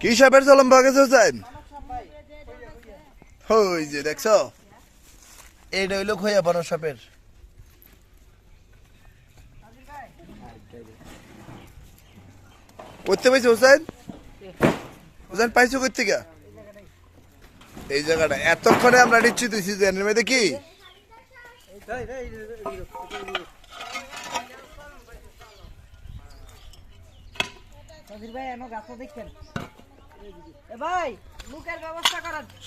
কি সাপের চলম বাগেছে হোসেন ওই যে দেখছ? এইটা হইল খইয়া বানো সাপের। করতে পাইছো হোসেন হোসেন পাইছো করতে গা এই জায়গাটা, এতক্ষণে আমরা নিশ্চিত হয়েছি যে এর মধ্যে কি? ভাই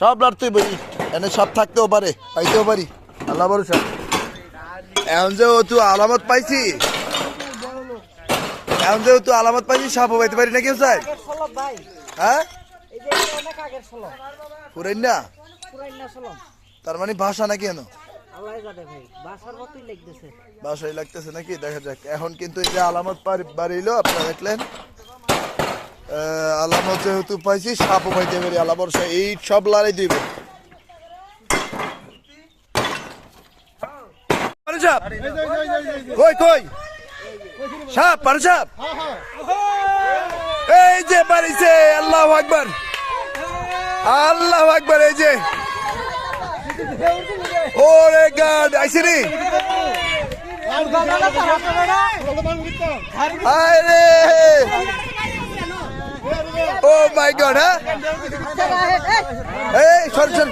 সব বলি এনে সব থাকতেও পারে পাইতেও পারি। আল্লাহ ভরসা। এখন যে তুই আলামত পাইছি এখন যে তুই আলামত পাইছি সাপও পাইতে পারি না কেউ চাই হ্যাঁ? পুরাই না? তার মানে ভাষা নাকি কেন লিখতেছে বাসায় লাগতেছে। নাকি? দেখা যাক। এখন কিন্তু এই যে আলামত বাড়িলো আপনারা দেখলেন। আলামত যেহেতু পাইছি, সাপও পাইতে পারি, আল্লাহ ভরসা, এই সব লড়াই দিবে। কই কই? সাপ পারে এই যে পারিছে, আল্লাহ আকবার। আল্লাহ আকবার, এই যে। ওরে গড আইসিনি আরে ও মাই গড হ্যাঁ এই সর সর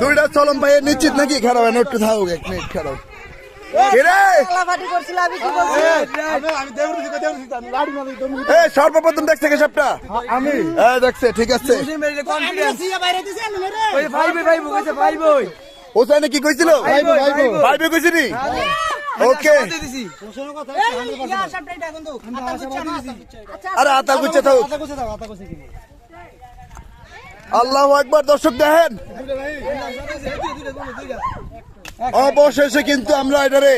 দুইটা চলম ভাই নিশ্চিত নাকি খারাপ একটু থাকুক এক মিনিট খারাপ সর্বপ্রথম দেখছে কে সবটা আমি। হ্যাঁ দেখছে ঠিক আছে। ওসানে কি কইছিল? ভাইবে কইছিনি ওকে। আরে আতা গুচ্ছে থাকুক আল্লাহ একবার দর্শক দেখেন। অবশেষে কিন্তু আমরা এটারে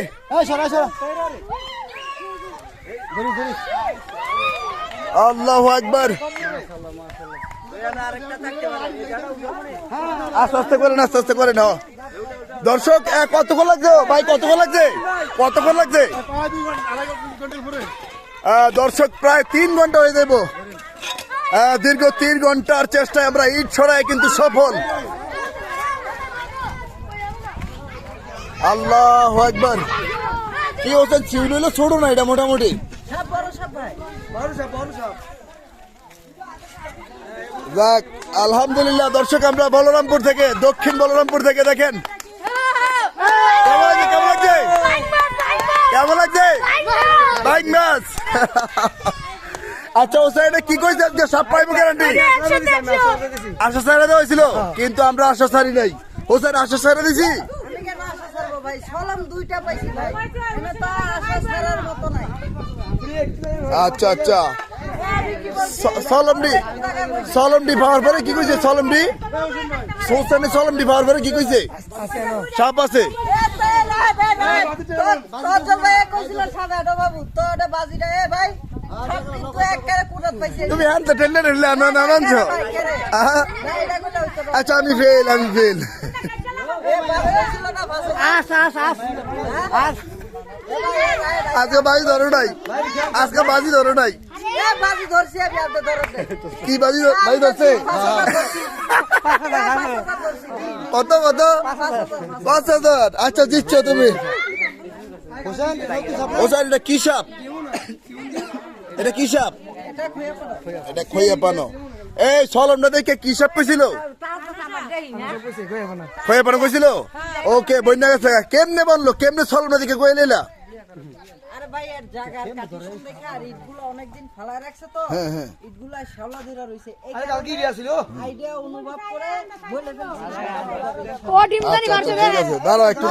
আল্লাহ একবার আস্তে আস্তে করেন আস্তে আস্তে করেন হ। দর্শক কতক্ষণ লাগছে? ভাই কতক্ষণ লাগছে? কতক্ষণ লাগছে? দর্শক প্রায় তিন ঘণ্টা হয়ে যাব দীর্ঘ তিন ঘণ্টার চেষ্টায় আমরা ইট ছড়ায় কিন্তু সফল। আল্লাহ একবার কি হচ্ছে চিউল হইল ছোড়ো না এটা মোটামুটি? যাক আলহামদুলিল্লাহ দর্শক আমরা বলরামপুর থেকে দক্ষিণ বলরামপুর থেকে দেখেন। কেমন লাগছে কেমন লাগছে? কেমন লাগছে? বাইক মাছ। আচ্ছা ও কি কইছে আজকে? সব পাইবো গ্যারান্টি আশা সাইডে দেওয়া হয়েছিল কিন্তু আমরা আশা সারি নাই। ও স্যার আশা সাইডে দিছি আমি কেন আশা ছাড়বো ভাই সলাম দুইটা পাইছি ভাই। তো আশা ছাড়ার মতো নাই। আচ্ছা আচ্ছা। সলমডি। সলমডি পাওয়ার পরে কি কইছে সলমডি? সোসানি সলমডি পাওয়ার পরে কি কইছে? সাপ আছে। তুমি হ্যাঁ তো টেন্ডার হইলে না না আনছো আচ্ছা আমি ফেল আমি ফেল আজকে বাজি ধরো নাই। আজকে বাজি ধরো নাই। কি বাজি বাজি ধরছে? কত কত? পাঁচ হাজার। আচ্ছা দিচ্ছ তুমি। ওসান এটা কি সাপ? এটা কি সাপ? এটা খইয়া পানো। এই সলমটা দেখে কি সাপ কইছিল খইয়া পানো কইছিল? ওকে বন্যা গেছে। কেমনে বলল? কেমনে সলমটা দেখে কয়ে নিলা আরে ভাই এর জায়গার শুনতে কি আর? ইটগুলো অনেকদিন ফালা রাখছে তো। হ্যাঁ, হ্যাঁ। ইটগুলা শ্যাওলা ধরে রইছে। এই আইডিয়া অনুভব করে বলে ফেলছি। ও ডিম আচ্ছা আচ্ছা দাঁড়াও একটু